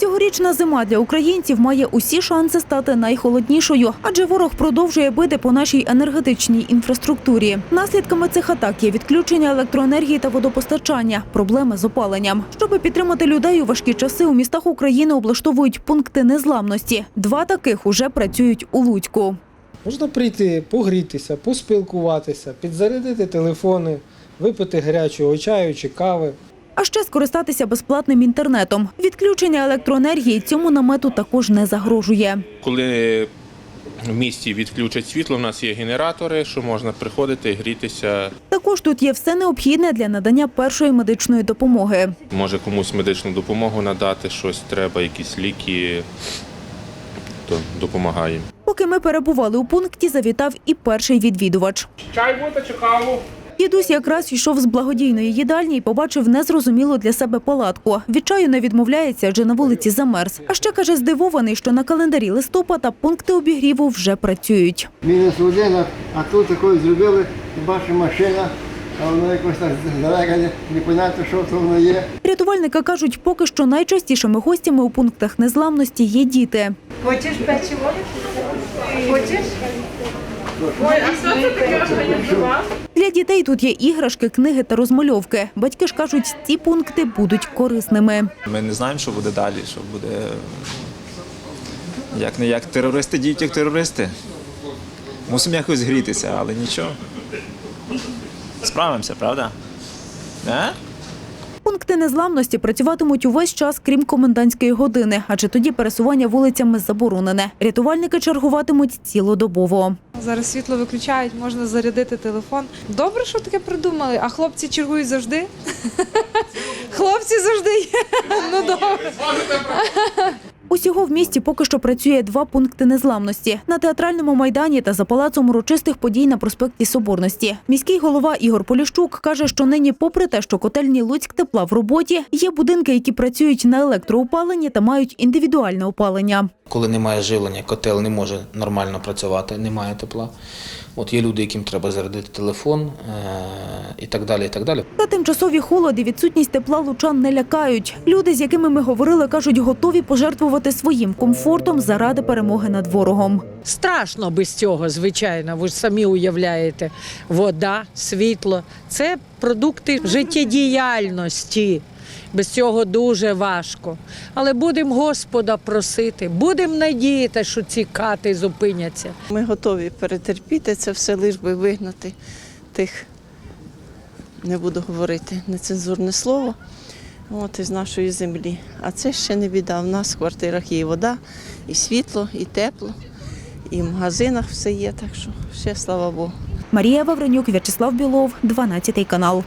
Цьогорічна зима для українців має усі шанси стати найхолоднішою, адже ворог продовжує бити по нашій енергетичній інфраструктурі. Наслідками цих атак є відключення електроенергії та водопостачання, проблеми з опаленням. Щоби підтримати людей у важкі часи, у містах України облаштовують пункти незламності. Два таких уже працюють у Луцьку. Можна прийти, погрітися, поспілкуватися, підзарядити телефони, випити гарячого чаю чи кави. А ще скористатися безплатним інтернетом. Відключення електроенергії цьому намету також не загрожує. Коли в місті відключать світло, в нас є генератори, що можна приходити, грітися. Також тут є все необхідне для надання першої медичної допомоги. Може комусь медичну допомогу надати, щось треба, якісь ліки, то допомагає. Поки ми перебували у пункті, завітав і перший відвідувач. Чай буде чи каву? Дідусь якраз йшов з благодійної їдальні і побачив незрозумілу для себе палатку. Від чаю не відмовляється, адже на вулиці замерз. А ще каже, здивований, що на календарі листопада пункти обігріву вже працюють. мінус один, а- а тут такою зробили, бачу машина, а воно якось так здалека, не- непонятно, що то воно є. Рятувальники кажуть, поки що найчастішими гостями у пунктах незламності є діти. Хочеш печиво? Хочеш? Ой, а що це таке організував? Для дітей тут є іграшки, книги та розмальовки. Батьки ж кажуть, ці пункти будуть корисними. Ми не знаємо, що буде далі, що буде. Як не як терористи діють, як терористи. Мусимо якось грітися, але нічого. Справимося, правда? Не? Пункти незламності працюватимуть увесь час, крім комендантської години, адже тоді пересування вулицями заборонене. Рятувальники чергуватимуть цілодобово. Зараз світло виключають, можна зарядити телефон. Добре, що таке придумали. А хлопці чергують завжди. Хлопці завжди є. Ну добре. Усього в місті поки що працює два пункти незламності на театральному майдані та за палацом урочистих подій на проспекті Соборності. Міський голова Ігор Поліщук каже, що нині, попри те, що котельні Луцьк тепла в роботі, є будинки, які працюють на електроопаленні та мають індивідуальне опалення. Коли немає живлення, котел не може нормально працювати, немає тепла. От є люди, яким треба зарядити телефон е- і так далі. і так далі. Та тимчасові холоди, відсутність тепла лучан не лякають. Люди, з якими ми говорили, кажуть, готові пожертвувати своїм комфортом заради перемоги над ворогом. Страшно без цього, звичайно. Ви ж самі уявляєте. Вода, світло це продукти життєдіяльності. Без цього дуже важко. Але будемо Господа просити, будемо надіяти, що ці кати зупиняться. Ми готові перетерпіти це все, лиш би вигнати тих, не буду говорити нецензурне слово, от із нашої землі. А це ще не біда. У нас в квартирах є і вода, і світло, і тепло, і в магазинах все є, так що ще слава Богу. Марія Вавренюк, В'ячеслав Білов, 12 канал.